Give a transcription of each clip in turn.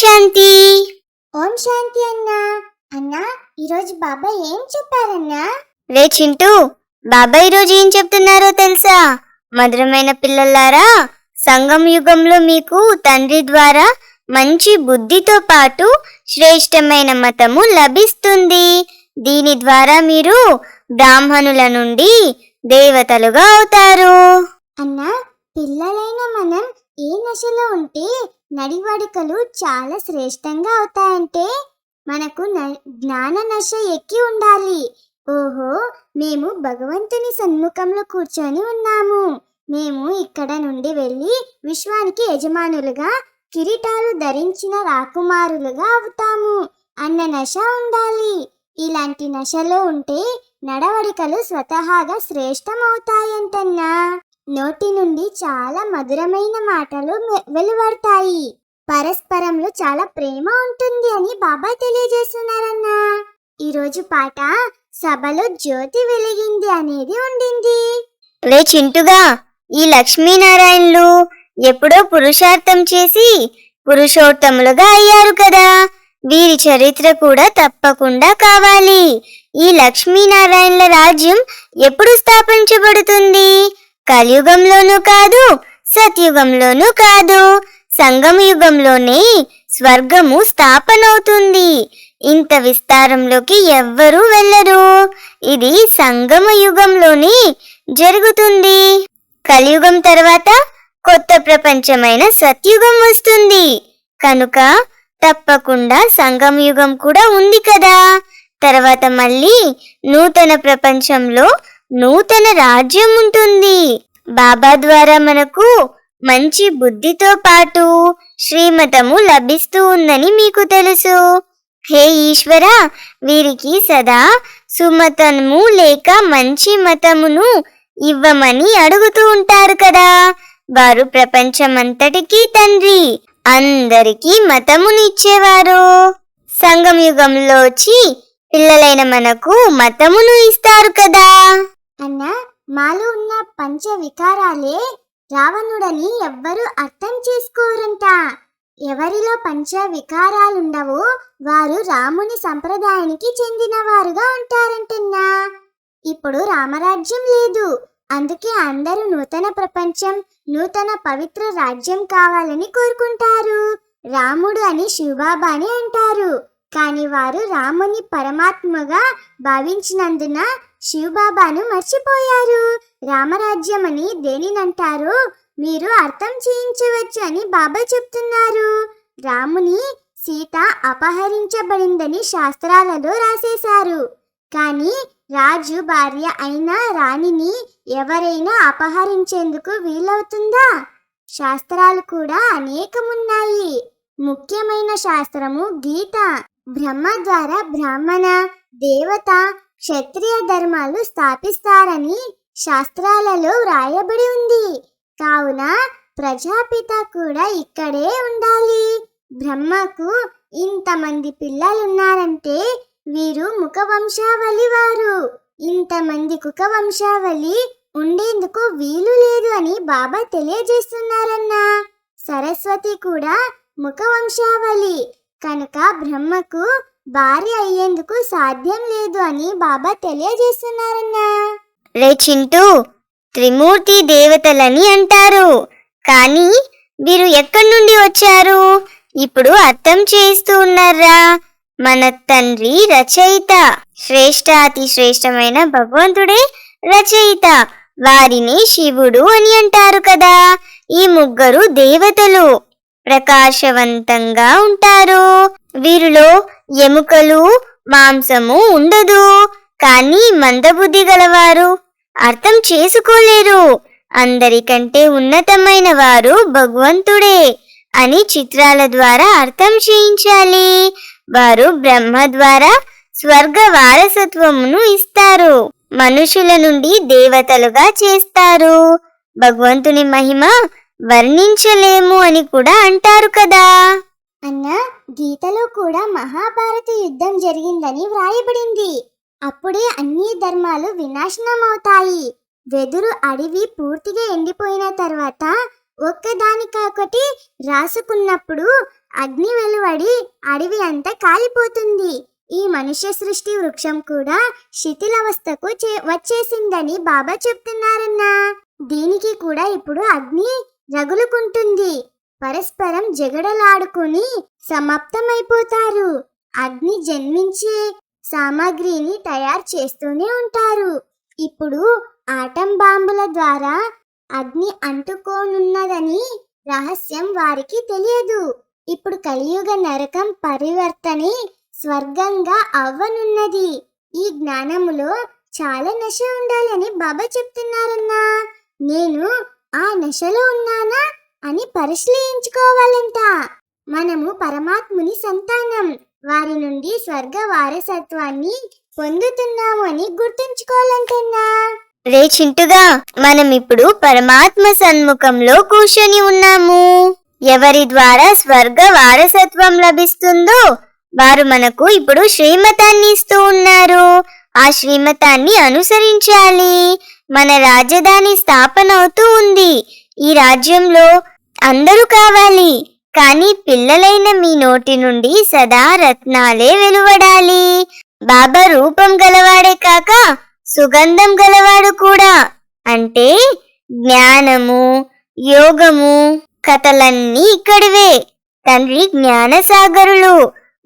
శాంతి. ఓం శాంతి అన్నా. అన్నా ఈరోజు బాబా ఏం చెప్పారన్నా? రే చింటూ బాబా ఈరోజు ఏం చెప్తున్నారో తెలుసా? మధురమైన పిల్లలారా సంగం యుగంలో మీకు తండ్రి ద్వారా మంచి బుద్ధితో పాటు శ్రేష్టమైన మతము లభిస్తుంది. దీని ద్వారా మీరు బ్రాహ్మణుల నుండి దేవతలుగా అవుతారు. అన్నా పిల్లలైన మనం ఏ నశలో ఉంటే నడివడికలు చాలా శ్రేష్టంగా అవుతాయంటే మనకు న- జ్ఞాన నశ ఎక్కి ఉండాలి. ఓహో మేము భగవంతుని సన్ముఖంలో కూర్చొని ఉన్నాము. మేము ఇక్కడ నుండి వెళ్ళి విశ్వానికి యజమానులుగా కిరీటాలు ధరించిన రాకుమారులుగా అవుతాము. అన్న నశ ఉండాలి. ఇలాంటి నశలో ఉంటే నడవడికలు స్వతహాగా శ్రేష్టమవుతాయంటన్నా నోటి నుండి చాలా మధురమైన మాటలు వె- వెలువడతాయి. పరస్పరంలో చాలా ప్రేమ ఉంటుంది అని బాబా తెలియజేస్తున్నారన్నా. ఈరోజు పాట సభలో జ్యోతి వెలిగింది అనేది ఉండింది. రే చింటుగా ఈ లక్ష్మీనారాయణులు ఎప్పుడో పురుషార్థం చేసి పురుషోత్తములుగా అయ్యారు కదా. వీరి చరిత్ర కూడా తప్పకుండా కావాలి. ఈ లక్ష్మీనారాయణల రాజ్యం ఎప్పుడు స్థాపించబడుతుంది? కలియుగంలోనూ కాదు సత్యుగంలోనూ కాదు. సంగమ యుగంలోనే స్వర్గము స్థాపనవుతుంది. ఇంత విస్తారంలోకి ఎవ్వరూ వెళ్ళరు. ఇది సంగమ యుగంలోనే జరుగుతుంది. కలియుగం తర్వాత కొత్త ప్రపంచమైన సత్యుగం వస్తుంది. కనుక తప్పకుండా సంగమ యుగం కూడా ఉంది కదా. తర్వాత మళ్ళీ నూతన ప్రపంచంలో నూతన రాజ్యం ఉంటుంది. బాబా ద్వారా మనకు మంచి బుద్ధితో పాటు శ్రీమతము లభిస్తూ ఉందని మీకు తెలుసు. హే ఈశ్వర వీరికి సదా సుమతము లేక మంచి మతమును ఇవ్వమని అడుగుతూ ఉంటారు కదా. వారు ప్రపంచమంతటికీ తండ్రి అందరికీ మతమును ఇచ్చేవారు సంగం యుగంలో వచ్చి పిల్లలైన మనకు మతమును ఇస్తారు కదా. అన్నా మాలో ఉన్న పంచ వికారాలే రావణుడని ఎవ్వరూ అర్థం చేసుకోరంట. ఎవరిలో పంచ వికారాలుండవో వారు రాముని సంప్రదాయానికి చెందినవారుగా ఉంటారంటున్నా ఉంటారంటన్నా. ఇప్పుడు రామరాజ్యం లేదు. అందుకే అందరూ నూతన ప్రపంచం నూతన పవిత్ర రాజ్యం కావాలని కోరుకుంటారు. రాముడు అని శివబాబాని అంటారు. కానీ వారు రాముని పరమాత్మగా భావించినందున శివబాబాను మర్చిపోయారు. రామరాజ్యం అని దేనినంటారో మీరు అర్థం చేయించవచ్చు అని బాబా చెప్తున్నారు. రాముని సీత అపహరించబడిందని శాస్త్రాలలో రాసేశారు. కానీ రాజు భార్య అయిన రాణిని ఎవరైనా అపహరించేందుకు వీలవుతుందా? శాస్త్రాలు కూడా అనేకమున్నాయి. ముఖ్యమైన శాస్త్రము గీత. బ్రహ్మ ద్వారా బ్రాహ్మణ దేవత క్షత్రియ ధర్మాలు స్థాపిస్తారని శాస్త్రాలలో వ్రాయబడి ఉంది. కావున ప్రజాపిత కూడా ఇక్కడే ఉండాలి. బ్రహ్మకు ఇంతమంది పిల్లలున్నారంటే వీరు ముఖవంశావళి వారు. ఇంతమంది కుకవంశావళి ఉండేందుకు వీలు లేదు అని బాబా తెలియజేస్తున్నారన్నా. సరస్వతి కూడా ముఖవంశావళి. కనుక బ్రహ్మకు భార్య అయ్యేందుకు సాధ్యం లేదు అని బాబా తెలియజేస్తున్నారన్నా. రే చింటూ త్రిమూర్తి దేవతలని అంటారు. కానీ వీరు ఎక్కడి నుండి వచ్చారు? ఇప్పుడు అర్థం చేస్తూ ఉన్నారా? మన తండ్రి రచయిత శ్రేష్టాతి శ్రేష్టమైన భగవంతుడే రచయిత. వారిని శివుడు అని అంటారు కదా ఈ ముగ్గురు దేవతలు. ప్రకాశవంతంగా ఉంటారు. వీరిలో ఎముకలు మాంసము ఉండదు. కానీ మందబుద్ధి గలవారు అర్థం చేసుకోలేరు. అందరికంటే ఉన్నతమైన వారు భగవంతుడే అని చిత్రాల ద్వారా అర్థం చేయించాలి. వారు బ్రహ్మ ద్వారా స్వర్గ వారసత్వమును ఇస్తారు. మనుషుల నుండి దేవతలుగా చేస్తారు. భగవంతుని మహిమ వర్ణించలేము అని కూడా అంటారు కదా. అన్న గీతలో కూడా మహాభారత యుద్ధం జరిగిందని వ్రాయబడింది. అప్పుడే అన్ని ధర్మాలు వినాశనం అవుతాయి వెదురు అడవి పూర్తిగా ఎండిపోయిన తర్వాత ఒక్కదానికొకటి రాసుకున్నప్పుడు అగ్ని వెలువడి అడవి అంతా కాలిపోతుంది. ఈ మనుష్య సృష్టి వృక్షం కూడా శిథిలవస్థకు చే- వచ్చేసిందని బాబా చెప్తున్నారన్నా. దీనికి కూడా ఇప్పుడు అగ్ని రగులుకుంటుంది. పరస్పరం జగడలాడుకుని సమాప్తమైపోతారు. అగ్ని జన్మించే సామాగ్రిని తయారు చేస్తూనే ఉంటారు. ఇప్పుడు ఆటం బాంబుల ద్వారా అగ్ని అంటుకోనున్నదని రహస్యం వారికి తెలియదు. ఇప్పుడు కలియుగ నరకం పరివర్తనే స్వర్గంగా అవ్వనున్నది. ఈ జ్ఞానములో చాలా నశ ఉండాలని బాబా చెప్తున్నారన్నా. నేను ఆ నశలో ఉన్నానా? అని పరిశీలించుకోవాలంట. మనము పరమాత్ముని సంతానం వారి నుండి స్వర్గ వారసత్వాన్ని పొందుతున్నాము అని గుర్తుంచుకోవాలంటన్నా. రే చింటుగా మనం ఇప్పుడు పరమాత్మ సన్ముఖంలో కూర్చొని ఉన్నాము. ఎవరి ద్వారా స్వర్గ వారసత్వం లభిస్తుందో వారు మనకు ఇప్పుడు శ్రీమతాన్ని ఇస్తూ ఉన్నారు. ఆ శ్రీమతాన్ని అనుసరించాలి. మన రాజధాని స్థాపన అవుతూ ఉంది. ఈ రాజ్యంలో అందరూ కావాలి. కానీ పిల్లలైన మీ నోటి నుండి సదా రత్నాలే వెలువడాలి. బాబా రూపం గలవాడే కాక సుగంధం గలవాడు కూడా. అంటే జ్ఞానము యోగము కథలన్నీ ఇక్కడివే. తండ్రి జ్ఞానసాగరులు.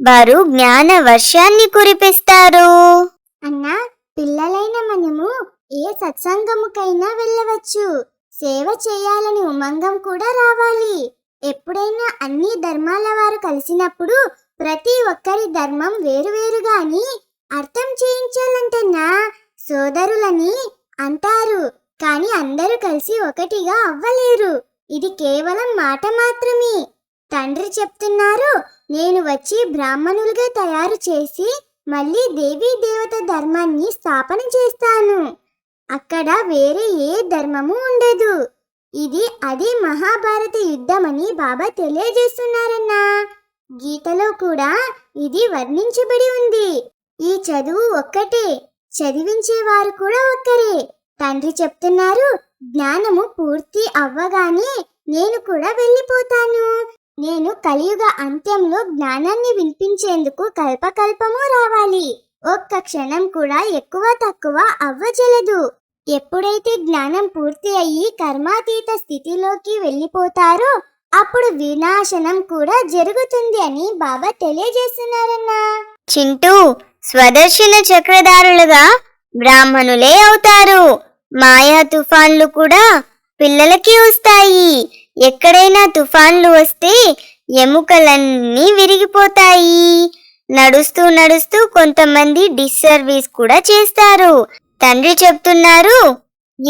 వారు జ్ఞాన వర్షాన్ని కురిపిస్తారు. అన్నా పిల్లలైన మనము ఏ సత్సంగముకైనా వెళ్ళవచ్చు. సేవ చేయాలని ఉమంగం కూడా రావాలి. ఎప్పుడైనా అన్ని ధర్మాల వారు కలిసినప్పుడు ప్రతి ఒక్కరి ధర్మం వేరువేరుగాని అర్థం చేయించాలంటన్నా సోదరులని అంటారు. కానీ అందరూ కలిసి ఒకటిగా అవ్వలేరు. ఇది కేవలం మాట మాత్రమే. తండ్రి చెప్తున్నారు నేను వచ్చి బ్రాహ్మణులుగా తయారు చేసి మళ్ళీ దేవీ దేవత ధర్మాన్ని స్థాపన చేస్తాను. అక్కడ వేరే ఏ ధర్మము ఉండదు. ఇది అదే మహాభారత యుద్ధమని బాబా తెలియజేస్తున్నారన్నా. గీతలో కూడా ఇది వర్ణించబడి ఉంది. ఈ చదువు ఒక్కటే చదివించేవారు కూడా ఒక్కరే. తండ్రి చెప్తున్నారు జ్ఞానము పూర్తి అవ్వగానే నేను కూడా వెళ్ళిపోతాను. నేను కలియుగ అంత్యంలో జ్ఞానాన్ని వినిపించేందుకు కల్పకల్పము రావాలి. ఒక్క క్షణం కూడా ఎక్కువ తక్కువ అవ్వజలదు. ఎప్పుడైతే జ్ఞానం పూర్తి అయ్యి కర్మాతీత స్థితిలోకి వెళ్ళిపోతారో అప్పుడు వినాశనం కూడా జరుగుతుంది అని బాబా తెలియజేస్తున్నారన్నా. చింటూ స్వదర్శన చక్రధారులుగా బ్రాహ్మణులే అవుతారు. మాయా తుఫాన్లు కూడా పిల్లలకి వస్తాయి. ఎక్కడైనా తుఫాన్లు వస్తే ఎముకలన్నీ విరిగిపోతాయి. నడుస్తూ నడుస్తూ కొంతమంది డిస్సర్వీస్ కూడా చేస్తారు. తండ్రి చెప్తున్నారు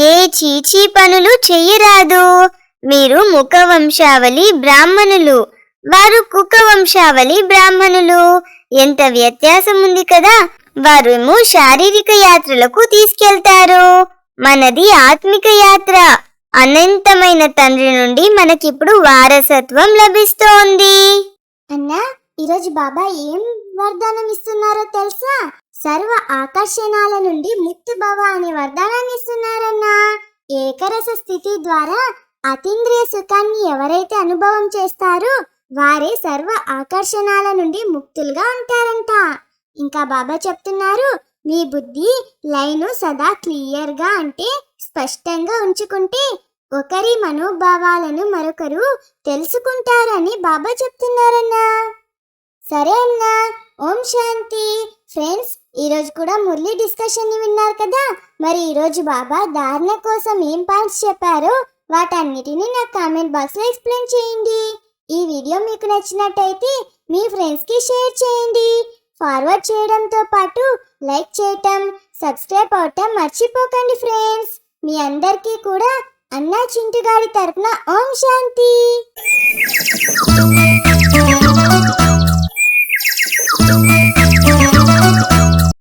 ఏ చీచీ పనులు చెయ్యరాదు. మీరు ముఖ వంశావళి బ్రాహ్మణులు. వారు కుక్క వంశావళి బ్రాహ్మణులు. ఎంత వ్యత్యాసం ఉంది కదా. వారేమో శారీరక యాత్రలకు తీసుకెళ్తారు. మనది ఆత్మిక యాత్ర. అనంతమైన తండ్రి నుండి మనకిప్పుడు వారసత్వం లభిస్తోంది. అన్నా ఈరోజు బాబా ఏం వరదానం ఇస్తున్నారో తెలుసా? సర్వ ఆకర్షణాల నుండి ముక్తి భవ అనే వరదానాన్ని ఇస్తున్నారన్నా. ఏకరస స్థితి ద్వారా అతీంద్రియ సుఖాన్ని ఎవరైతే అనుభవం చేస్తారో వారే సర్వ ఆకర్షణాల నుండి ముక్తులుగా ఉంటారంట. ఇంకా బాబా చెప్తున్నారు మీ బుద్ధి లైను సదా క్లియర్గా అంటే స్పష్టంగా ఉంచుకుంటే ఒకరి మనోభావాలను మరొకరు తెలుసుకుంటారని బాబా చెప్తున్నారన్నా. సరే అన్నా. ఓం శాంతి. ఫ్రెండ్స్ ఈరోజు కూడా మురళి డిస్కషన్ని విన్నారు కదా? మరి ఈరోజు బాబా ధారణ కోసం ఏం పాయింట్స్ చెప్పారో? వాటన్నిటిని నా కామెంట్ బాక్స్లో ఎక్స్ప్లెయిన్ చేయండి. ఈ వీడియో మీకు నచ్చినట్టయితే మీ ఫ్రెండ్స్కి షేర్ చేయండి. ఫార్వర్డ్ చేయడంతో పాటు లైక్ చేయటం సబ్స్క్రైబ్ అవటం మర్చిపోకండి ఫ్రెండ్స్. మీ అందరికీ కూడా అన్నా చింటుగాడి తరపున ఓం శాంతి. えっ?